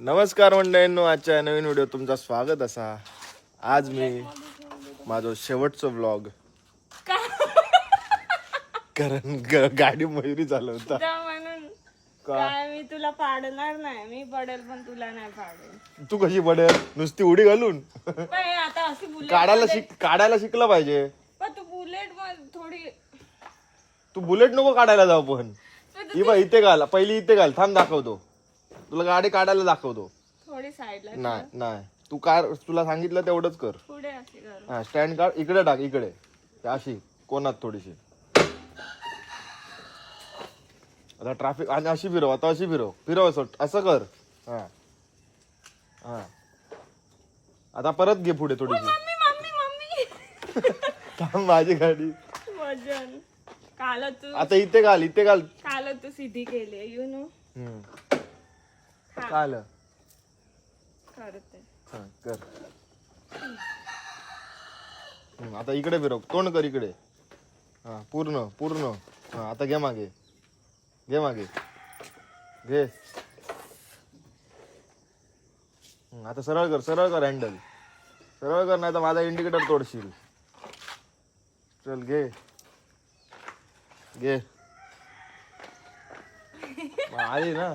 नमस्कार मंडळींनो आजच्या नवीन व्हिडिओ तुमचं स्वागत असा. आज मी माझं शेवटचं व्लॉग कारण ग- गाडी मयुरी चालवता. जा म्हणून. का? काय मी तुला पाडणार नाही. मी पडेल पण तुला नाही पाडेल. तू कशी पडेल? नुसती उडी घालून. पण हे आता अशी बुलेट काढायला शिक काढायला शिकलं पाहिजे. पण तू बुलेट थोडी तू बुलेट नको काढायला जाऊ पण. पण ही बा इथे घाल. पहिली इथे घाल. थांब दाखवतो. तुला गाडी काढायला दाखवतो. थोडी साईडला नाही नाही. तू कार तुला सांगितलं तेवढंच कर. पुढे अशी कर. हा स्टँड काढ इकडे टाक इकडे. अशी कोणात थोडीशी. आता ट्रॅफिक आणि अशी फिरव आता अशी फिरव. फिरव असं असं कर. हा. हा. आता परत घे पुढे थोडीशी. Mummy mummy mummy. थांब माझी गाडी. वजन. काल तू आता इथे घाल इथे घाल. काल तू सिधी केली यु नो हम्म. चाल करते. हा, कर. हम्म, आता इकडे फिरव. तोंड कर इकडे. हा पूर्ण पूर्ण. हा आता घे मागे. घे मागे. घे. हम्म, आता सरळ कर सरळ कर हँडल सरळ कर नाही तर माझा इंडिकेटर तोडशील. चल घे. घे. मग आली ना.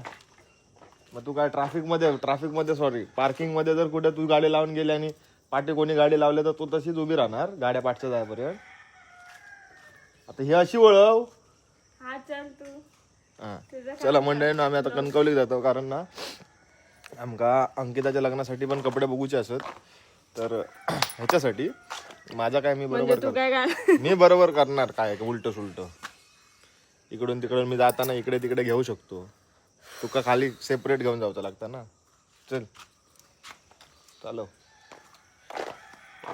मग तू काय ट्रॅफिकमध्ये ट्रॅफिकमध्ये सॉरी पार्किंगमध्ये जर कुठे तू गाडी लावून गेली आणि पाठी कोणी गाडी लावली तर तू तशीच उभी राहणार गाड्या पाठच्या जायपर्यंत. आता ही अशी वळव हा चल तू. हा. चला मंडळीनं आम्ही आता कणकवली जातो कारण ना आमका अंकिताच्या लग्नासाठी पण कपडे बघूचे असत. तर ह्याच्यासाठी माझा काय मी बरोबर कर- मी बरोबर करणार काय उलट सुलट. इकडून तिकडून मी जाताना इकडे तिकडे घेऊ शकतो. तुका खाली सेपरेट घेऊन जावचं लागतं ना. चल. चालव.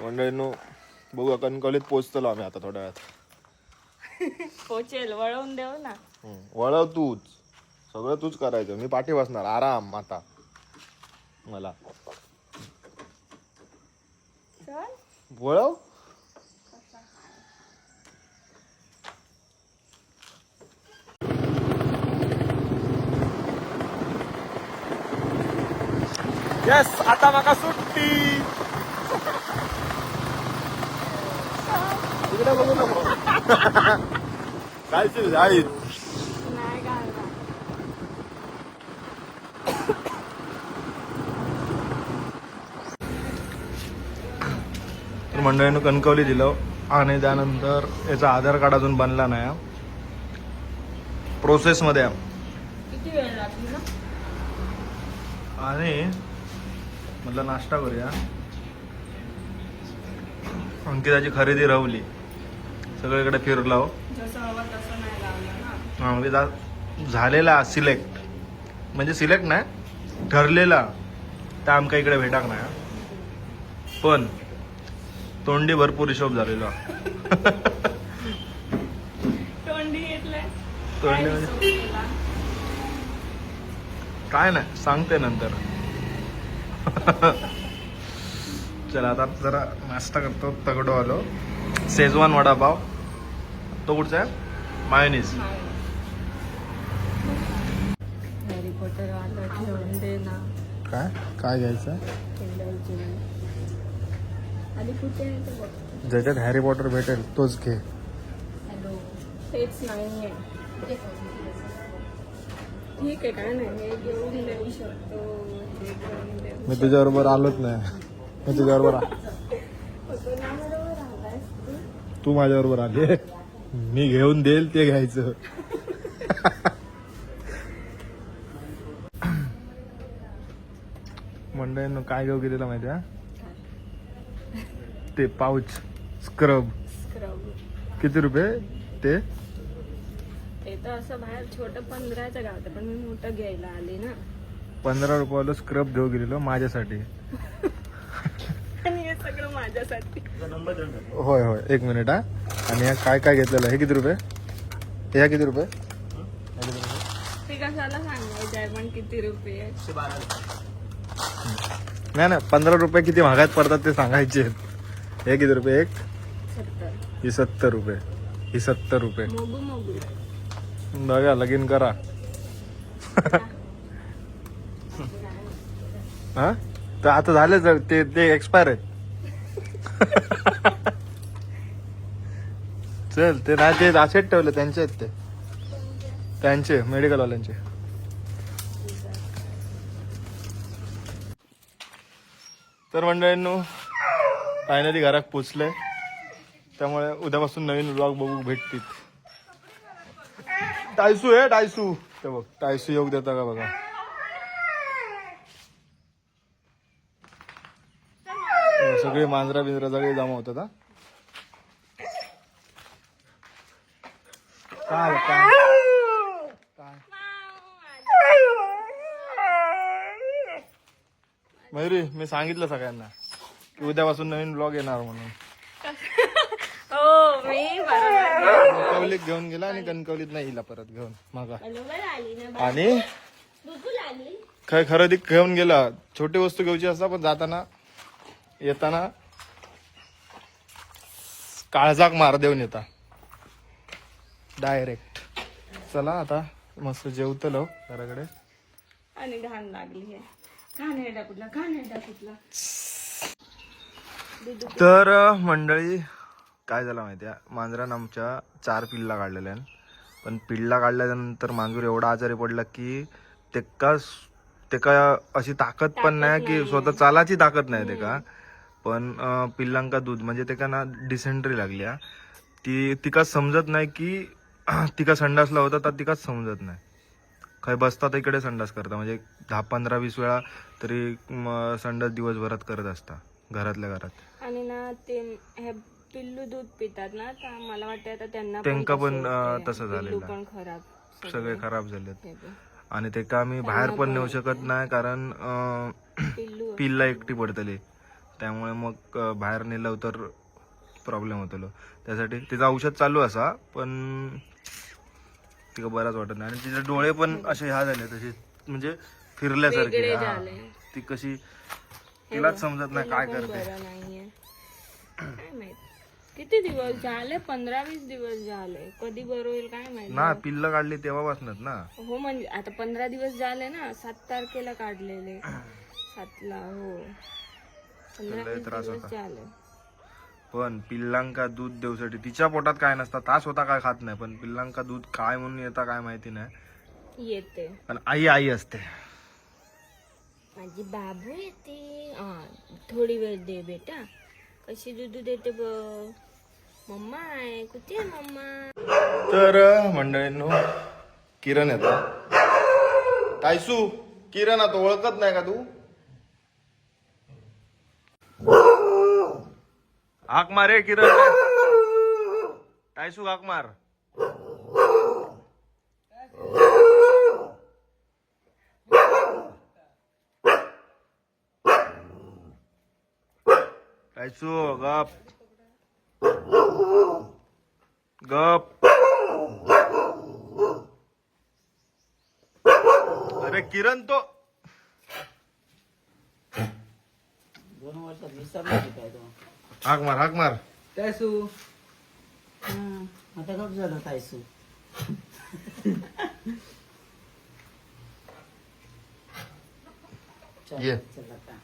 मंडळींनो बघू कणकवलीत पोचतलो आम्ही आता थोड्या वेळात. पोचेल वळवून देऊ ना. वळव तूच. सगळं तूच करायचं. मी पाठी बसणार. आराम आता. मला. चल. वळव. येस आता माका सुट्टी. इकडे बघू नको. तर मंडळीनं कणकवली दिलं आणि त्यानंतर याचा आधार कार्ड अजून बनला नाही. प्रोसेसमध्ये आहे. किती वेळ लागली ना? आणि म्हटलं नाश्ता करूया. अंकिताची खरेदी राहली सगळीकडे फिरलो. जसं हवं तसं नाही लावलं ना. हा, म्हणजे झालेला सिलेक्ट. म्हणजे सिलेक्ट नाही ठरलेला. त्या आमका इकडे भेटाक नाही पण तोंडी भरपूर हिशोब झालेला. तोंडी? काय नाही सांगते नंतर. चला आता जरा नाश्ता करतो तगडो आलो. शेजवान वडापाव. तो कुठचा आहे? मायोनीज. ना. काय? काय घ्यायचं? ज्याच्यात हॅरी पॉटर भेटेल तोच घे. तेच नाही ठीक आहे काय नाही. हे घेऊन देऊ शकतो. हे देऊ मी तुझ्याबरोबर आलोच नाही. मी तुझ्याबरोबर आ- शकतो तू? तू माझ्याबरोबर आले. मी घेऊन देईल ते घ्यायचं. मंडळींनो काय घेऊ गेलेलं माहिती आहे? ते पाऊच स्क्रब. स्क्रब. किती रुपये? ते? ते तर असं बाहेर छोटं पंधराचं गावतं पण मी मोठं घ्यायला आली ना. पंधरा रुपयाला स्क्रब घेऊ गेलेलो माझ्यासाठी. आणि हे सगळं माझ्यासाठी. होय होय. एक मिनिट हा. आणि ह्या काय काय घेतलेलं हे किती रुपये? ह्या किती रुपये? ते कशाला सांगायचं आहे पण किती रुपये? नाही नाही. पंधरा रुपये किती महागात पडतात ते सांगायचे. हे किती रुपये? एक? सत्तर. ही सत्तर रुपये. ही सत्तर रुपये. मोगू मोगू. बघा लगीन करा. हा? तर आता झाले ते ते एक्सपायर आहेत. चल ते ना ते असेच ठेवले त्यांचे आहेत ते. त्यांचे मेडिकलवाल्यांचे तर मंडळींनो फायनली घरात पोचले त्यामुळे उद्यापासून नवीन ब्लॉग बघू भेटतील. टायसू आहे टायसू ते बघ टायसू योग देता का बघा? सगळे मांजरा बिंजरा सगळे जमा होतात हा? काय काय? काय? मयुरी मी सांगितलं सगळ्यांना की उद्यापासून नवीन ब्लॉग येणार म्हणून. कणकवलीत घेऊन गेला आणि कणकवलीत नाही येईल परत घेऊन. मागा. आणि? काय खरेदी घेऊन गेला. छोटी वस्तू घ्यायची असता पण जाताना येताना काळजाक मार देऊन येता. डायरेक्ट चला आता मस्त जेवतलो घराकडे. आणि घाण लागली आहे तर मंडळी काय झालं माहितीये? मांजरानं आमच्या चार पिल्ला काढलेल्या पण पिल्ला काढल्यानंतर मांजूर एवढा आजारी पडला की तेका तेका अशी ताकद पण नाही की स्वतः चालाची ताकद नाही तेका पण पिल्लांका दूध म्हणजे तेका ना डिसेंट्री लागली. ती तिका समजत नाही की तिका संडासला होता तर तिकाच समजत नाही. खंय बसता तर इकडे संडास करता म्हणजे दहा पंधरा वीस वेळा तरी संडास दिवसभरात करत असता घरातल्या घरात. आणि ना ते पिल्लू दूध पितात ना तर मला वाटतं आता त्यांना त्यांका पण, तसं अं, झालेलं पण खराब सगळे खराब झालेत. आणि ते का आम्ही बाहेर पण नेऊ शकत नाही कारण अं, पिल्लू पिल्ला एकटी पडतली. त्यामुळे मग अं, बाहेर नेलं तर प्रॉब्लेम होतलो. त्यासाठी तिचं औषध चालू असा पण तिला बराच वाटत नाही. आणि तिचे डोळे पण असे ह्या झाले तसे म्हणजे फिरल्यासारखे. वेगळे हा. झाले. ती कशी तिलाच समजत नाही काय करते. बरं नाहीये. काय माहीत. किती दिवस झाले? पंधरा वीस दिवस झाले. कधी बरं होईल काय माहीत ना पिल्ल काढली तेव्हापासूनच ना. हो म्हणजे आता पंधरा दिवस झाले ना सात तारखेला काढलेले. सातला हो. पंधरा लय वीस त्रास दिवस झाले. पण पिल्लांका दूध देऊसाठी तिच्या पोटात काय नसतं ता स्वतः काय खात नाही पण पिल्लांका दूध काय म्हणून येता काय माहिती नाही. येते. पण आई आई असते. माझी बाबू येते. हा थोडी वेळ दे बेटा. कशी दूध देते बघ. मम्मा आहे कुठे आहे मम्मा तर मंडळींनो किरण येतो. टायसू किरण आता ओळखत नाही का तू? हाक मार रे किरण. टायसू हाक मार. टायसू गप. गप. अरे किरण तो. दोन वर्षात विसरला की काय तो? हाक मार हाक मार. तायसू आता कप झालं तायसू चल, ये. चल आता.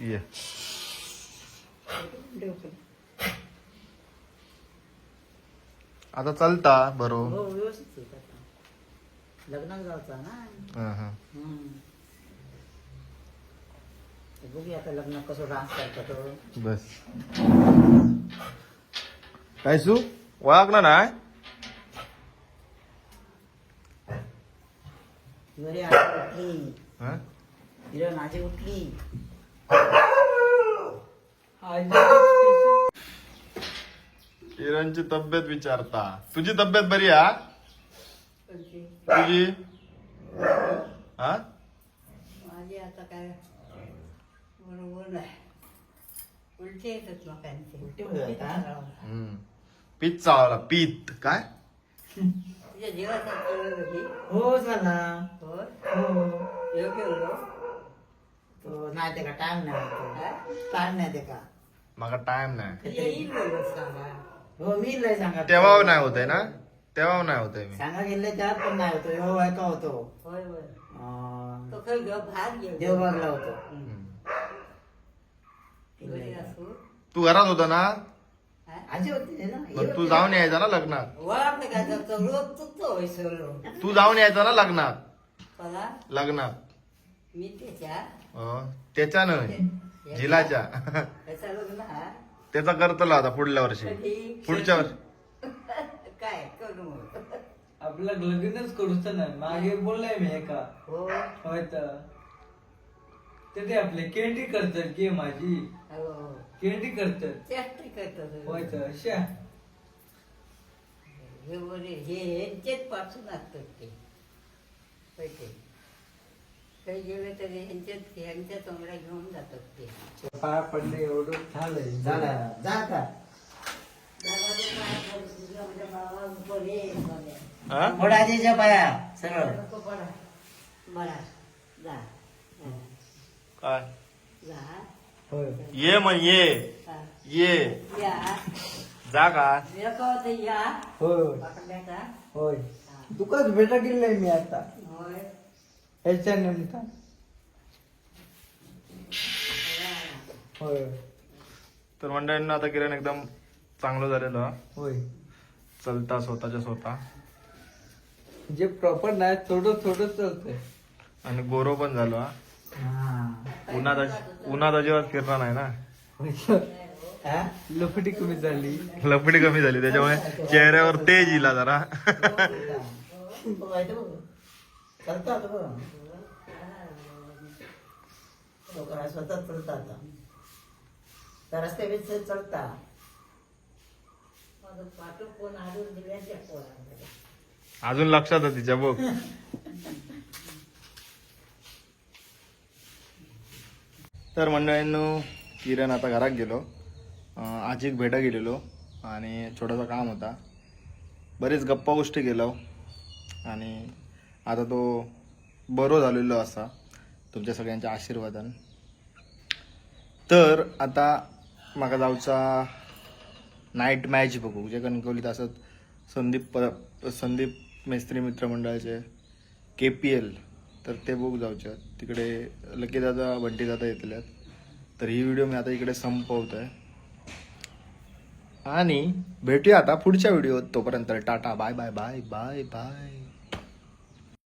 ये. ठेव खाली. आता चालता बरोबर हो व्यवस्थित आता. लग्नात जायचा ना हा, हा. हम्म. बघूया आता लग्नात कसं डान्स करतात तो. बस काय सू ओळख ना हिरे आजी उठली हा? हिरण आजी उठली किरणची तब्येत विचारता. तुझी तब्येत बरी हा? तुझी? हा? माझी आता काय बरोबर नाही. उलटी येतात लोकांचे. उलटी? हम्म. पीत चावला. पीत काय? जीवाचा होती हो झाला. हो? हो. येऊ केलो तो नाही ते का? टाइम नाही होतो टाइम नाही ते का? माका टाइम नाही. येईल सांगा हो मी लय सांगा तेव्हा नाही होतंय ना? तेव्हा नाही होतंय मी. सांगा गेले त्यात पण नाही होतो. हो आहे का होतो? होय होय. अं, तो खरं ग भात घेऊ देवबागला होतो. बरी असू. तू घरात होता ना? आजी होती ना? पण तू जाऊन यायचा ना लग्नात? वळापलं काय जातो रोज चुकतो होय सगळं. तू जाऊन यायचा ना लग्नात? मला लग्नात. मी त्याच्या. हो, त्याच्या नाही त्याचा हा त्याचा करतला आता पुढल्या वर्षी. पुढच्या वर्षी. काय करू? मग आपलं लग्नच करूच ना मागे बोललाय मी एका. हो. होय तर. ते ते आपले केंडी करतात की माझी. हो. केंडी करतात. चेष्टा करतो होय तर अशा. हे बरे हे पासून असतात ते होय ते. गेले तरी ह्यांच्यात ह्यांच्या तोंगड्या घेऊन जातात ते. पाय पडले एवढं झालंय. झाला. जा आता हा? मोठा आजीच्या पाया बरा जा. काय? जा. होय. ये मग ये. हा. ये. या. जा का? रेकॉर्ड या. होय. पकडल्याचा होय. तुकाच भेटा गेलाय मी आता. होय. ह्याच्या निमित्तान. होय. तर मंडळींना आता किरण एकदम चांगलं झालेलं. हा. होय. चलता स्वतःच्या स्वतः. जे प्रॉपर नाही थोडं थोडं चालतंय. आणि गोरो पण झालो हा. उन्हात अज- उन्हात अजिबात फिरणार नाही ना. हा? लफडी कमी झाली. लपडी कमी झाली त्याच्यामुळे चेहऱ्यावर तेज येईल जरा आता बघ. लोकं पाठू कोण आणून दिल्याच्या पोरांकडे. अजून लक्षात आहे तिच्या बघ तर मंडळींनो किरण आता घरात गेलो. आजीक भेटा गेलेलो आणि छोटासा काम होता. बरेच गप्पा गोष्टी गेलो आणि आता तो बरो झालेलो असा. तुमच्या सगळ्यांच्या आशीर्वादान. तर आता म्हाका जावचा नाईट मॅच बघू. जे कणकवलीत असत संदीप प संदीप मेस्त्री मित्र मंडळाचे के पी एल तर ते बघू जाऊचे तिकडे लकी दादा बंटी दादा येतल्यात. तर ही व्हिडिओ मी आता इकडे संपवत आहे आणि भेटूया आता पुढच्या व्हिडिओत तोपर्यंत. Tata bye bye bye bye bye